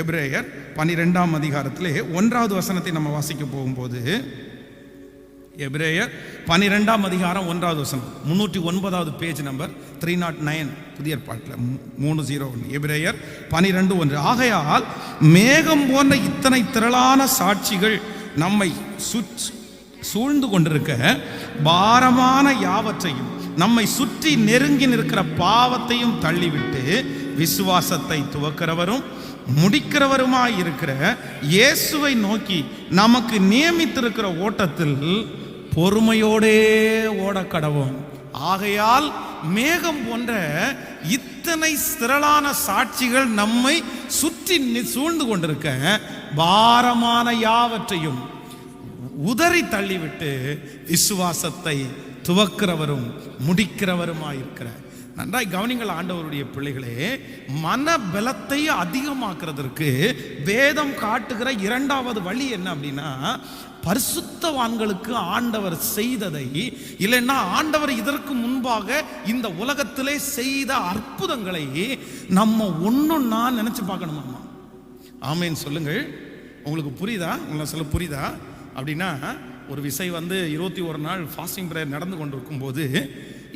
எப்ரேயர் பனிரெண்டாம் அதிகாரத்திலே ஒன்றாவது வசனத்தை நம்ம வாசிக்க போகும்போது எப்ரேயர் பனிரெண்டாம் அதிகாரம் ஒன்றாவது வசனம் முன்னூற்றி ஒன்பதாவது page number three naught nine புதிய பாட்டில் மூணு ஜீரோ ஒன்று. எபிரேயர் பனிரெண்டு ஒன்று. ஆகையால் மேகம் போன்ற இத்தனை திரளான சாட்சிகள் நம்மை சுற் சூழ்ந்து கொண்டிருக்க பாரமான யாவற்றையும் நம்மை சுற்றி நெருங்கி நிற்கிற பாவத்தையும் தள்ளிவிட்டு விசுவாசத்தை துவக்கிறவரும் முடிக்கிறவருமாய் இருக்கிற இயேசுவை நோக்கி நமக்கு நியமித்திருக்கிற ஓட்டத்தில் பொறுமையோடே ஓட கடவோம் ஆகையால் மேகம் போன்ற இத்தனை திரளான சாட்சிகள் நம்மை சுற்றி சூழ்ந்து கொண்டிருக்க பாரமான யாவற்றையும் உதறி தள்ளிவிட்டு விசுவாசத்தை துவக்கிறவரும் முடிக்கிறவருமாயிருக்கிறார் நன்றாய் கவனிங்கள் ஆண்டவருடைய பிள்ளைகளே மன பலத்தை அதிகமாக்குறதற்கு வேதம் காட்டுகிற இரண்டாவது வழி என்ன அப்படின்னா பரிசுத்தவான்களுக்கு ஆண்டவர் செய்ததை இல்லைன்னா ஆண்டவர் இதற்கு முன்பாக இந்த உலகத்திலே செய்த அற்புதங்களை நம்ம ஒன்றுன்னா நினச்சி பார்க்கணுமாமா ஆமேன்னு சொல்லுங்கள். உங்களுக்கு புரியுதா? உங்களை சொல்ல புரியுதா? அப்படின்னா ஒரு விசை வந்து இருபத்தி ஒரு நாள் ஃபாஸ்டிங் ப்ரேயர் நடந்து கொண்டிருக்கும் போது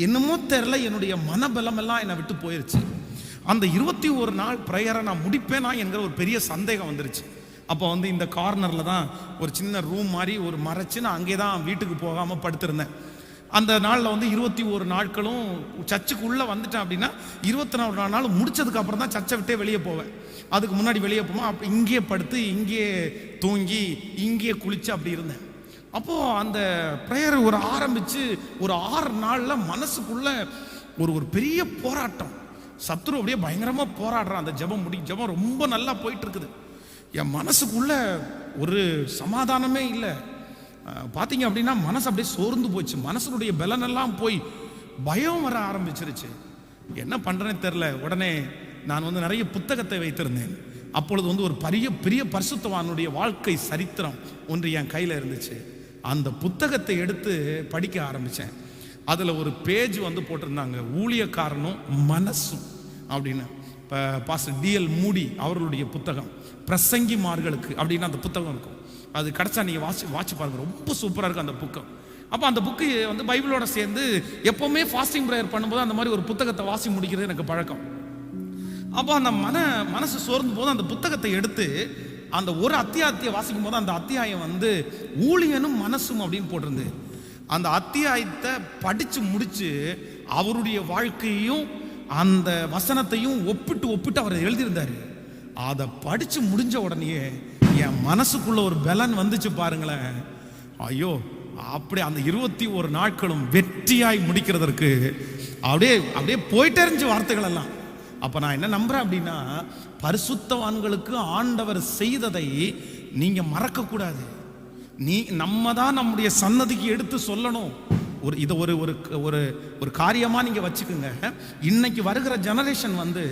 என்னமோ தெரில என்னுடைய மனபலம் எல்லாம் என்னை விட்டு போயிருச்சு. அந்த இருபத்தி ஒரு நாள் ப்ரேயரை நான் முடிப்பேனா என்கிற ஒரு பெரிய சந்தேகம் வந்துருச்சு. அப்போ வந்து இந்த கார்னரில் தான் ஒரு சின்ன ரூம் மாதிரி ஒரு மறைச்சு நான் அங்கே தான் வீட்டுக்கு போகாமல் படுத்திருந்தேன். அந்த நாளில் வந்து இருபத்தி ஒரு நாட்களும் சர்ச்சுக்குள்ளே வந்துட்டேன் அப்படின்னா இருபத்தி நாலு நாள் முடிச்சதுக்கு அப்புறம் தான் சர்ச்சை விட்டே வெளியே போவேன். அதுக்கு முன்னாடி வெளியே போவோம் அப்போ இங்கேயே படுத்து இங்கேயே தூங்கி இங்கேயே குளிச்சு அப்படி இருந்தேன். அப்போது அந்த ப்ரேயர் ஒரு ஆரம்பித்து ஒரு ஆறு நாளில் மனசுக்குள்ள ஒரு ஒரு பெரிய போராட்டம். சத்ரு அப்படியே பயங்கரமாக போராடுறான். அந்த ஜெபம் முடி ஜெபம் ரொம்ப நல்லா போயிட்டு இருக்குது என் மனசுக்குள்ள ஒரு சமாதானமே இல்லை. பார்த்தீங்க அப்படின்னா மனசு அப்படியே சோர்ந்து போச்சு. மனசனுடைய பலனெல்லாம் போய் பயம் வர ஆரம்பிச்சிருச்சு. என்ன பண்ணுறேன்னு தெரில. உடனே நான் வந்து நிறைய புத்தகத்தை வைத்திருந்தேன். அப்பொழுது வந்து ஒரு பெரிய பெரிய பரிசுத்தவானுடைய வாழ்க்கை சரித்திரம் ஒன்று என் கையில் இருந்துச்சு. அந்த புத்தகத்தை எடுத்து படிக்க ஆரம்பித்தேன் அதில் ஒரு பேஜ் வந்து போட்டிருந்தாங்க ஊழியக்காரனும் மனசும் அப்படின்னு. இப்போ பாஸ்டர் டிஎல் மூடி அவர்களுடைய புத்தகம் பிரசங்கிமார்களுக்கு அப்படின்னு அந்த புத்தகம் இருக்கும். அது கிடச்சா நீங்கள் வாசி வாட்சி பாருங்கள் ரொம்ப சூப்பராக இருக்கும் அந்த புக்கம் அப்போ அந்த புக்கு வந்து பைபிளோட சேர்ந்து எப்போவுமே ஃபாஸ்டிங் ப்ரேயர் பண்ணும்போது அந்த மாதிரி ஒரு புத்தகத்தை வாசி முடிக்கிறது எனக்கு பழக்கம். அப்போ அந்த மன மனசு சோர்ந்து போது அந்த புத்தகத்தை எடுத்து அந்த ஒரு அத்தியாயத்தை வாசிக்கும் போது அந்த அத்தியாயம் வந்து ஊழியனும் மனசும் அப்படின்னு போட்டிருந்து அந்த அத்தியாயத்தை படித்து முடித்து அவருடைய வாழ்க்கையையும் அந்த வசனத்தையும் ஒப்பிட்டு ஒப்பிட்டு அவர் எழுதியிருந்தாரு. அதை படித்து முடிஞ்ச உடனேயே என் மனசுக்குள்ள ஒரு பலன் வந்துச்சு பாருங்களேன். ஐயோ அப்படி அந்த இருபத்தி ஒரு நாட்களும் வெற்றியாய் முடிக்கிறதற்கு அப்படியே அப்படியே போயிட்டே இருந்துச்சு வார்த்தைகள் எல்லாம். அப்போ நான் என்ன நம்புறேன் அப்படின்னா பரிசுத்தவான்களுக்கு ஆண்டவர் செய்ததை நீங்கள் மறக்கக்கூடாது. நீ நம்ம தான் நம்முடைய சன்னதிக்கு எடுத்து சொல்லணும். ஒரு இதை ஒரு ஒரு ஒரு ஒரு காரியமாக நீங்கள் வச்சுக்கோங்க. இன்னைக்கு வருகிற ஜெனரேஷன் வந்து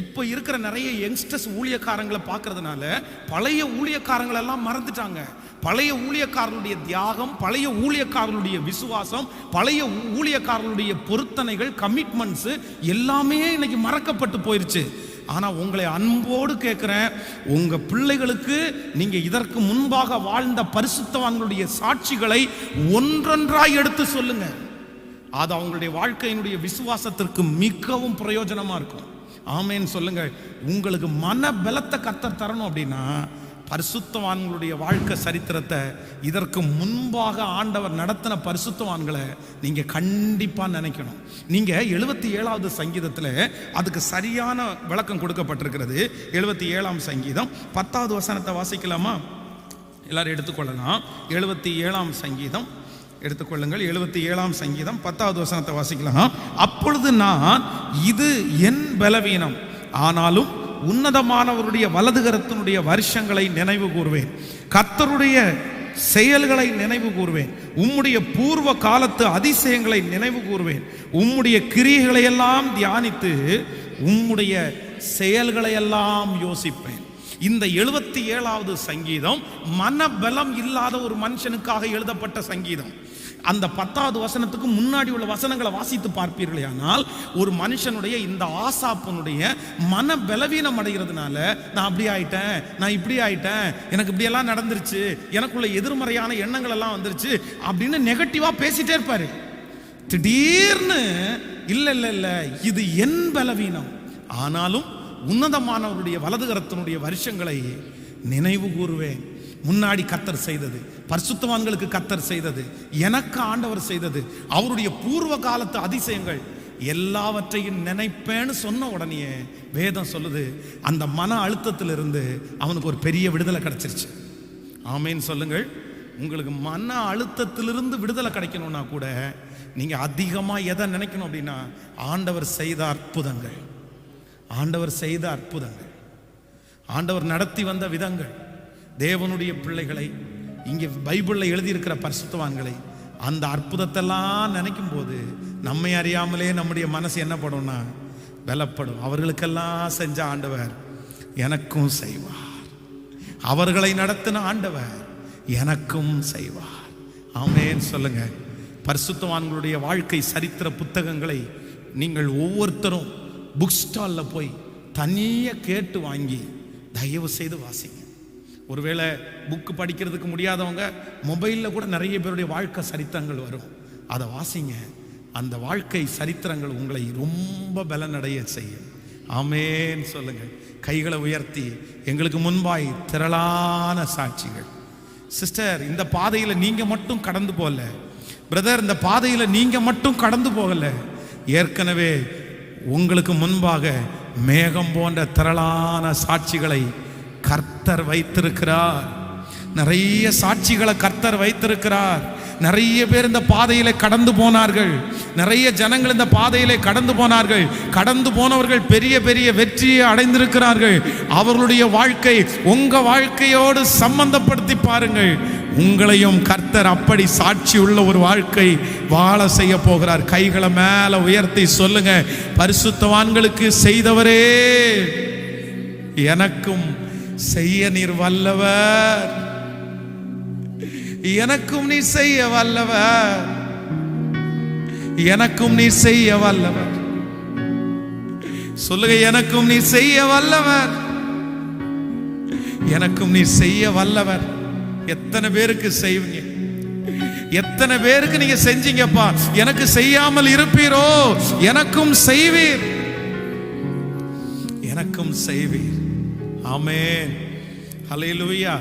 இப்போ இருக்கிற நிறைய யங்ஸ்டர்ஸ் ஊழியக்காரங்களை பார்க்கறதுனால பழைய ஊழியக்காரங்களெல்லாம் மறந்துட்டாங்க. பழைய ஊழியக்காரர்களுடைய தியாகம் பழைய ஊழியக்காரர்களுடைய விசுவாசம் பழைய ஊழியக்காரர்களுடைய பொருத்தனைகள் கமிட்மெண்ட்ஸு எல்லாமே இன்னைக்கு மறக்கப்பட்டு போயிடுச்சு ஆனால் உங்களை அன்போடு கேட்குறேன் உங்கள் பிள்ளைகளுக்கு நீங்கள் இதற்கு முன்பாக வாழ்ந்த பரிசுத்தவான்களுடைய சாட்சிகளை ஒன்றொன்றாய் எடுத்து சொல்லுங்க. அது அவங்களுடைய வாழ்க்கையினுடைய விசுவாசத்திற்கு மிகவும் பிரயோஜனமாக இருக்கும். ஆமேன்னு சொல்லுங்க உங்களுக்கு மன பலத்தை கத்தர் தரணும் அப்படின்னா பரிசுத்தவான்களுடைய வாழ்க்கை சரித்திரத்தை இதற்கு முன்பாக ஆண்டவர் நடத்தின பரிசுத்தவான்களை நீங்கள் கண்டிப்பாக நினைக்கணும். நீங்கள் எழுபத்தி ஏழாவது சங்கீதத்தில் அதுக்கு சரியான விளக்கம் கொடுக்கப்பட்டிருக்கிறது. எழுபத்தி ஏழாம் சங்கீதம். பத்தாவது வசனத்தை வாசிக்கலாமா? எல்லாரும் எடுத்துக்கொள்ளலாம். எழுபத்தி ஏழாம் சங்கீதம். எடுத்துக்கொள்ளுங்கள். எழுபத்தி ஏழாம் சங்கீதம். பத்தாவது வசனத்தை வாசிக்கலாம். அப்பொழுது நான் இது என் பலவீனம். ஆனாலும் உன்னதமானவருடைய வலதுகரத்தினுடைய வருஷங்களை நினைவு கூறுவேன் கத்தருடைய செயல்களை நினைவு கூறுவேன் உம்முடைய பூர்வ காலத்து அதிசயங்களை நினைவு கூறுவேன் உம்முடைய கிரியைகளை எல்லாம் தியானித்து உம்முடைய செயல்களை எல்லாம் யோசிப்பேன். இந்த எழுபத்தி ஏழாவது சங்கீதம் மனபலம் இல்லாத ஒரு மனுஷனுக்காக எழுதப்பட்ட சங்கீதம். அந்த பத்தாவது வசனத்துக்கு முன்னாடி உள்ள வசனங்களை வாசித்து பார்ப்பீர்களே. ஆனால் ஒரு மனுஷனுடைய இந்த ஆசாப்பனுடைய மன பலவீனம் அடைகிறதுனால நான் அப்படி ஆயிட்டேன் நான் இப்படி ஆயிட்டேன் எனக்கு இப்படி எல்லாம் நடந்துருச்சு எனக்குள்ள எதிர்மறையான எண்ணங்கள் எல்லாம் வந்துருச்சு அப்படின்னு நெகட்டிவா பேசிட்டே இருப்பாரு. திடீர்னு இல்ல இல்ல இல்ல இது என் பலவீனம். ஆனாலும் உன்னதமானவருடைய வலதுகரத்தினுடைய வருஷங்களை நினைவு கூறுவேன். முன்னாடி கத்தர் செய்தது. பரிசுத்தவான்களுக்கு கத்தர் செய்தது எனக்கு ஆண்டவர் செய்தது அவருடைய பூர்வ காலத்து அதிசயங்கள் எல்லாவற்றையும் நினைப்பேன்னு சொன்ன உடனே வேதம் சொல்லுது அந்த மன அழுத்தத்திலிருந்து அவனுக்கு ஒரு பெரிய விடுதலை கிடைச்சிருச்சு. ஆமேன்னு சொல்லுங்கள். உங்களுக்கு மன அழுத்தத்திலிருந்து விடுதலை கிடைக்கணும்னா கூட நீங்கள் அதிகமாக எதை நினைக்கணும் அப்படின்னா ஆண்டவர் செய்த அற்புதங்கள். ஆண்டவர் செய்த அற்புதங்கள். ஆண்டவர் நடத்தி வந்த விதங்கள். தேவனுடைய பிள்ளைகளை இங்கே பைபிளில் எழுதியிருக்கிற பரிசுத்தவான்களை அந்த அற்புதத்தெல்லாம் நினைக்கும் போது நம்மை அறியாமலே நம்முடைய மனசு என்ன படும்னா வெலப்படும் அவர்களுக்கெல்லாம் செஞ்ச ஆண்டவர் எனக்கும் செய்வார். அவர்களை நடத்தின ஆண்டவர் எனக்கும் செய்வார். ஆமென். சொல்லுங்க. பரிசுத்தவான்களுடைய வாழ்க்கை சரித்திர புத்தகங்களை நீங்கள் ஒவ்வொருத்தரும் புக் ஸ்டாலில் போய் தனியாக கேட்டு வாங்கி தயவு செய்து வாசிங்க. ஒருவேளை புக்கு படிக்கிறதுக்கு முடியாதவங்க மொபைலில் கூட நிறைய பேருடைய வாழ்க்கை சரித்திரங்கள் வரும். அதை வாசிங்க. அந்த வாழ்க்கை சரித்திரங்கள் உங்களை ரொம்ப பலனடைய செய்யும். ஆமேன்னு சொல்லுங்கள். கைகளை உயர்த்தி எங்களுக்கு முன்பாய் திரளான சாட்சிகள். சிஸ்டர் இந்த பாதையில் நீங்கள் மட்டும் கடந்து போகல. பிரதர் இந்த பாதையில் நீங்கள் மட்டும் கடந்து போகல. ஏற்கனவே உங்களுக்கு முன்பாக மேகம் போன்ற திரளான சாட்சிகளை கர்த்தர் வைத்திருக்கிறார். நிறைய சாட்சிகளை கர்த்தர் வைத்திருக்கிறார். நிறைய பேர் இந்த பாதையில கடந்து போனார்கள். நிறைய ஜனங்கள் இந்த பாதையிலே கடந்து போனார்கள். கடந்து போனவர்கள் பெரிய பெரிய வெற்றியை அடைந்திருக்கிறார்கள். அவர்களுடைய வாழ்க்கை உங்க வாழ்க்கையோடு சம்பந்தப்படுத்தி பாருங்கள். உங்களையும் கர்த்தர் அப்படி சாட்சி உள்ள ஒரு வாழ்க்கை வாழ செய்ய போகிறார். கைகளை மேல உயர்த்தி சொல்லுங்க. பரிசுத்தவான்களுக்கு செய்தவரே. எனக்கும் செய்ய நீர் வல்லவர். எனக்கும் நீ செய்ய வல்லவர். எனக்கும் நீ செய்ய வல்லவர். சொல்லுங்க எனக்கும் நீ செய்ய வல்லவர். எனக்கும் நீ செய்ய வல்லவர். எத்தனை பேருக்கு செய்வீங்க? எத்தனை பேருக்கு நீங்க செஞ்சீங்கப்பா? எனக்கு செய்யாமல் இருப்பீரோ? எனக்கும் செய்வீர். எனக்கும் செய்வீர். ஆமென் ஹalleluya